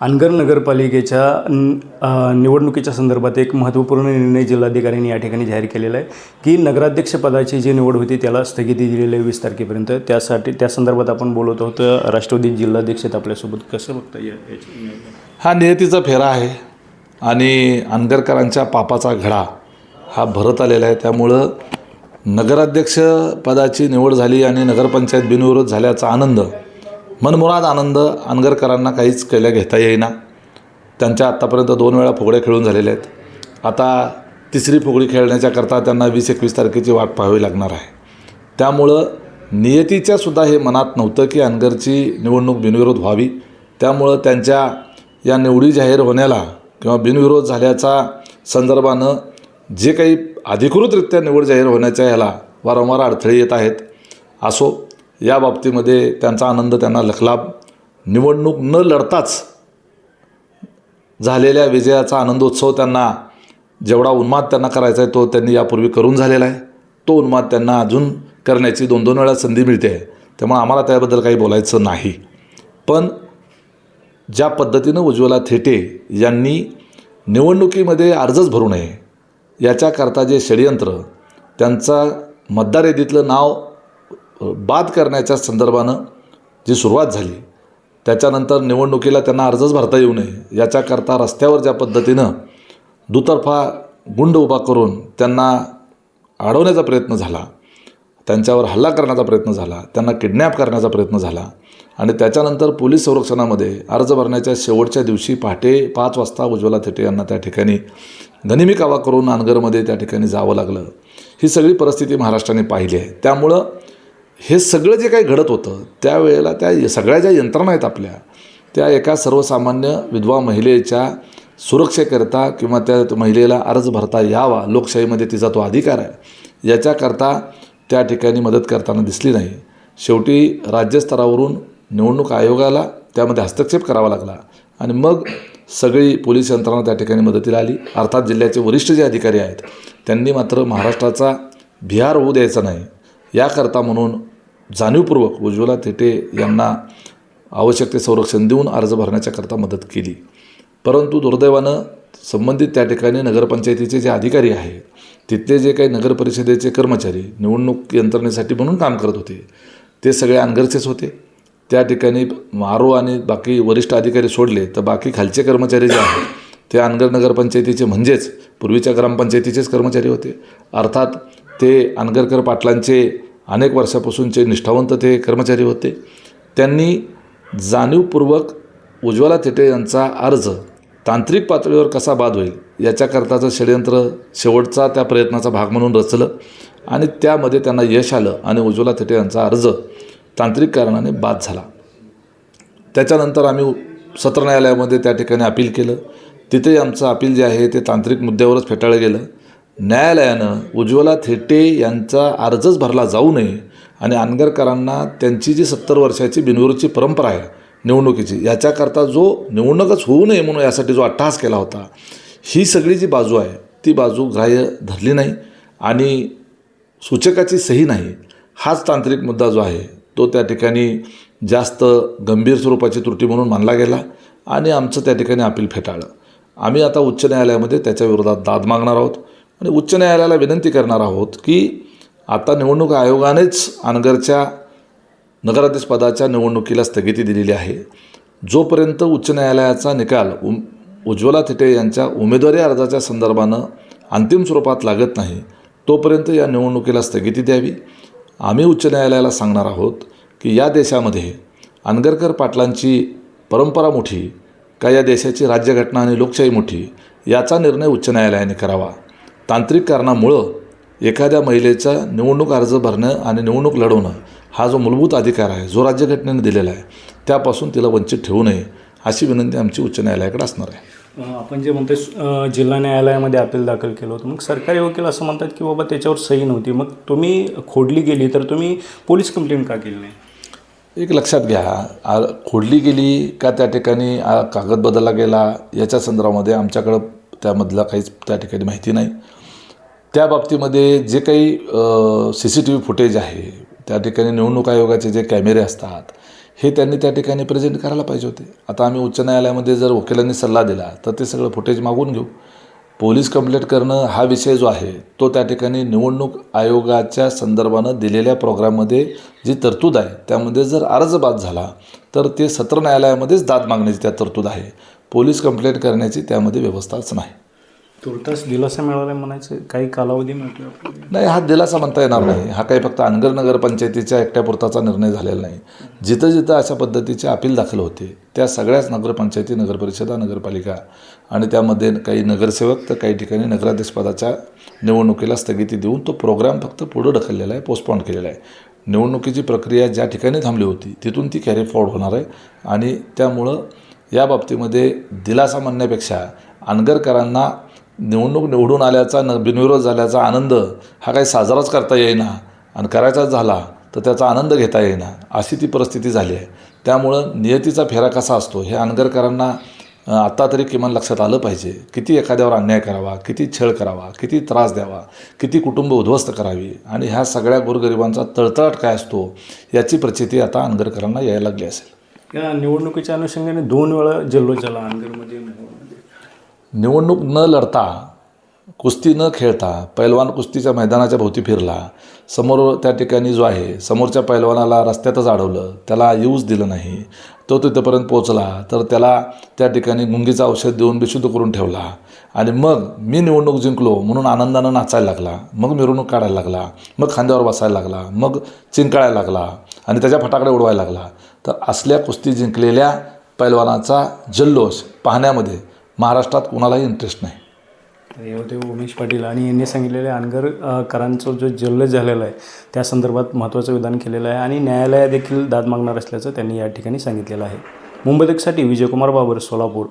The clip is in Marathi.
अनगर नगरपालिकेच्या निवडणुकीच्या संदर्भात एक महत्त्वपूर्ण निर्णय जिल्हाधिकाऱ्यांनी या ठिकाणी जाहीर केलेला आहे की नगराध्यक्षपदाची जी निवड होती त्याला स्थगिती दिलेली आहे वीस तारखेपर्यंत. त्यासाठी त्या संदर्भात आपण बोलत आहोत राष्ट्रवादी जिल्हाध्यक्ष आहेत आपल्यासोबत. कसं बघता या हा नियतीचा फेरा आहे आणि अनगरकरांच्या पापाचा घडा हा भरत आलेला आहे. त्यामुळं नगराध्यक्षपदाची निवड झाली आणि नगरपंचायत बिनविरोध झाल्याचा आनंद मनमुराद आनंद आनगरकरांना काहीच केल्या घेता येईना. त्यांच्या आत्तापर्यंत दोन वेळा फुगड्या खेळून झालेल्या आहेत. आता तिसरी फुगडी खेळण्याच्याकरता त्यांना वीस एकवीस तारखेची वाट पाहावी लागणार आहे. त्यामुळं नियतीच्या सुद्धा हे मनात नव्हतं की अनगरची निवडणूक बिनविरोध व्हावी. त्यामुळं त्यांच्या या निवडी जाहीर होण्याला किंवा बिनविरोध झाल्याचा संदर्भानं जे काही अधिकृतरित्या निवड जाहीर होण्याच्या ह्याला वारंवार अडथळे येत आहेत. असो या बाबतीमध्ये त्यांचा आनंद त्यांना लखलाभ निवडणूक न लढताच झालेल्या विजयाचा आनंदोत्सव त्यांना जेवढा उन्माद त्यांना करायचा आहे तो त्यांनी यापूर्वी करून झालेला आहे. तो उन्माद त्यांना अजून करण्याची दोन दोन वेळा संधी मिळते आहे. त्यामुळे आम्हाला त्याबद्दल काही बोलायचं नाही. पण ज्या पद्धतीनं उज्ज्वला थेटे यांनी निवडणुकीमध्ये अर्जच भरू नये याच्याकरता जे षडयंत्र त्यांचा मतदार यादीतलं नाव बाद करण्याच्या संदर्भानं जी सुरुवात झाली त्याच्यानंतर निवडणुकीला त्यांना अर्जच भरता येऊ नये याच्याकरता रस्त्यावर ज्या पद्धतीनं दुतर्फा गुंड उभा करून त्यांना अडवण्याचा प्रयत्न झाला त्यांच्यावर हल्ला करण्याचा प्रयत्न झाला त्यांना किडनॅप करण्याचा प्रयत्न झाला आणि त्याच्यानंतर पोलीस संरक्षणामध्ये अर्ज भरण्याच्या शेवटच्या दिवशी पहाटे पाच वाजता उज्ज्वला थेटे यांना त्या ठिकाणी गनिमी कावा करून नांदगरमध्ये त्या ठिकाणी जावं लागलं. ही सगळी परिस्थिती महाराष्ट्राने पाहिली आहे. त्यामुळं हे सगळं जे काही घडत होतं त्यावेळेला त्या सगळ्या ज्या यंत्रणा आहेत आपल्या त्या एका सर्वसामान्य विधवा महिलेच्या सुरक्षेकरता किंवा त्या महिलेला अर्ज भरता यावा लोकशाहीमध्ये तिचा तो अधिकार आहे याच्याकरता त्या ठिकाणी मदत करताना दिसली नाही. शेवटी राज्यस्तरावरून निवडणूक आयोगाला त्यामध्ये हस्तक्षेप करावा लागला आणि मग सगळी पोलीस यंत्रणा त्या ठिकाणी मदतीला आली. अर्थात जिल्ह्याचे वरिष्ठ जे अधिकारी आहेत त्यांनी मात्र महाराष्ट्राचा बिहार होऊ द्यायचा नाही. याकरता म्हणून जाणीवपूर्वक उज्ज्वला थेटे यांना आवश्यक ते संरक्षण देऊन अर्ज भरण्याच्याकरता मदत केली. परंतु दुर्दैवानं संबंधित त्या ठिकाणी नगरपंचायतीचे जे अधिकारी आहेत तिथले जे काही नगरपरिषदेचे कर्मचारी निवडणूक यंत्रणेसाठी म्हणून काम करत होते ते सगळे अनगरचेच होते. त्या ठिकाणी मारो आणि बाकी वरिष्ठ अधिकारी सोडले तर बाकी खालचे कर्मचारी जे आहेत ते अनगर नगरपंचायतीचे म्हणजेच पूर्वीच्या ग्रामपंचायतीचेच कर्मचारी होते. अर्थात ते अनगरकर पाटलांचे अनेक वर्षापासूनचे निष्ठावंत ते कर्मचारी होते. त्यांनी जाणीवपूर्वक उज्ज्वला थेटे यांचा अर्ज तांत्रिक पातळीवर कसा बाद होईल याच्याकरताचं षडयंत्र शेवटचा त्या प्रयत्नाचा भाग म्हणून रचलं आणि त्यामध्ये त्यांना यश आलं आणि उज्ज्वला थेटे यांचा अर्ज तांत्रिक कारणाने बाद झाला. त्याच्यानंतर आम्ही सत्र न्यायालयामध्ये त्या ठिकाणी अपील केलं. तिथे आमचं अपील जे आहे ते तांत्रिक मुद्द्यावरच फेटाळलं गेलं. न्यायालयानं उज्ज्वला थेटे यांचा अर्जच भरला जाऊ नये आणि अनगरकरांना त्यांची जी सत्तर वर्षाची बिनविरोधची परंपरा आहे निवडणुकीची याच्याकरता जो निवडणूकच होऊ नये म्हणून यासाठी जो अट्टहास केला होता ही सगळी जी बाजू आहे ती बाजू ग्राह्य धरली नाही आणि सूचकाची सही नाही हाच तांत्रिक मुद्दा जो आहे तो त्या ठिकाणी जास्त गंभीर स्वरूपाची त्रुटी म्हणून मानला गेला आणि आमचं त्या ठिकाणी अपील फेटाळलं. आम्ही आता उच्च न्यायालयामध्ये त्याच्या विरोधात दाद मागणार आहोत. आणि उच्च न्यायालयाला विनंती करणार आहोत की आता निवडणूक आयोगानेच अनगरच्या नगराध्यक्षपदाच्या निवडणुकीला स्थगिती दिलेली आहे. जोपर्यंत उच्च न्यायालयाचा निकाल उम उज्ज्वला थिटे यांच्या उमेदवारी अर्जाच्या संदर्भानं अंतिम स्वरूपात लागत नाही तोपर्यंत या निवडणुकीला स्थगिती द्यावी. आम्ही उच्च न्यायालयाला सांगणार आहोत की या देशामध्ये अनगरकर पाटलांची परंपरा मोठी का या देशाची राज्यघटना आणि लोकशाही मोठी याचा निर्णय उच्च न्यायालयाने करावा. तांत्रिक कारणामुळं एखाद्या महिलेचा निवडणूक अर्ज भरणं आणि निवडणूक लढवणं हा जो मूलभूत अधिकार आहे जो राज्यघटनेने दिलेला आहे त्यापासून तिला वंचित ठेवू नये अशी विनंती आमची उच्च न्यायालयाकडे असणार आहे. आपण जे म्हणतोय अ, जिल्हा न्यायालयामध्ये अपील दाखल केलं होतं मग सरकारी वकील असं म्हणतात की बाबा त्याच्यावर सही नव्हती. मग तुम्ही खोडली गेली तर तुम्ही पोलीस कंप्लेंट का केली नाही? एक लक्षात घ्या खोडली गेली का त्या ठिकाणी कागद बदलला गेला याच्या संदर्भामध्ये आमच्याकडं त्यामधला काहीच त्या ठिकाणी माहिती नाही. त्या बाबतीमध्ये जे काही C C T V footage आहे त्या ठिकाणी निवडणूक आयोगाचे जे कॅमेरे असतात हे त्यांनी त्या ठिकाणी प्रेझेंट करायला पाहिजे होते. आता आम्ही उच्च न्यायालयामध्ये जर वकिलांनी सल्ला दिला तर ते सगळं फुटेज मागून घेऊ. पोलीस कंप्लेंट करणं हा विषय जो आहे तो त्या ठिकाणी निवडणूक आयोगाच्या संदर्भानं दिलेल्या प्रोग्राममध्ये जी तरतूद आहे त्यामध्ये जर अर्ज बाद झाला तर ते सत्र न्यायालयामध्येच दाद मागण्याची त्या तरतूद आहे. पोलीस कंप्लेंट करण्याची त्यामध्ये व्यवस्थाच नाही. तुर्तास दिलासा मिळाला म्हणायचं काही कालावधी म्हटलं नाही हा दिलासा म्हणता येणार नाही. हा काही फक्त अनगर नगरपंचायतीच्या एकट्यापुरताचा निर्णय झालेला नाही. जिथं जिथं अशा पद्धतीचे अपील दाखल होते त्या सगळ्याच नगरपंचायती नगरपरिषदा नगरपालिका आणि त्यामध्ये काही नगरसेवक तर काही ठिकाणी नगराध्यक्षपदाच्या निवडणुकीला स्थगिती देऊन तो प्रोग्राम फक्त पुढं ढकललेला आहे पोस्टपॉन केलेला आहे. निवडणुकीची प्रक्रिया ज्या ठिकाणी थांबली होती तिथून ती कॅरी फॉर्ड होणार आहे आणि त्यामुळं या बाबतीमध्ये दिलासा म्हणण्यापेक्षा अनगरकरांना निवडणूक निवडून आल्याचा न बिनविरोध झाल्याचा आनंद हा काही साजराच करता येईना आणि करायचाच झाला तर त्याचा आनंद घेता येईना अशी ती परिस्थिती झाली आहे. त्यामुळं नियतीचा फेरा कसा असतो हे अनगरकरांना आत्ता तरी किमान लक्षात आलं पाहिजे. किती एखाद्यावर अन्याय करावा किती छळ करावा किती त्रास द्यावा किती कुटुंब उद्ध्वस्त करावी आणि ह्या सगळ्या गोरगरिबांचा तळतळाट काय असतो याची प्रचिती आता अनगरकरांना यायला लागली असेल. या निवडणुकीच्या अनुषंगाने दोन वेळा जल्लोष झाला निवडणूक न लढता कुस्ती न खेळता पैलवान कुस्तीच्या मैदानाच्या भोवती फिरला. समोर त्या ठिकाणी जो आहे समोरच्या पैलवानाला रस्त्यातच अडवलं. त्याला यूज दिलं नाही. तो तिथंपर्यंत पोचला तर त्याला त्या ठिकाणी गुंगीचं औषध देऊन बेशुद्ध करून ठेवला. आणि मग मी निवडणूक जिंकलो म्हणून आनंदानं नाचायला लागला. मग मिरवणूक काढायला लागला. मग खांद्यावर बसायला लागला. मग चिंकाळायला लागला. आणि त्याच्या फटाकडे उडवायला लागला. तर असल्या कुस्ती जिंकलेल्या पैलवानाचा जल्लोष पाहण्यामध्ये महाराष्ट्रात कुणालाही इंटरेस्ट नाही. हे होते उमेश पाटील आणि यांनी सांगितलेले अनगर करांचं जो जल्लोष झालेला आहे त्या संदर्भात महत्त्वाचं विधान केलेलं आहे आणि न्यायालयादेखील दाद मागणार असल्याचं त्यांनी या ठिकाणी सांगितलेलं आहे. मुंबईदकसाठी विजयकुमार बाबर सोलापूर.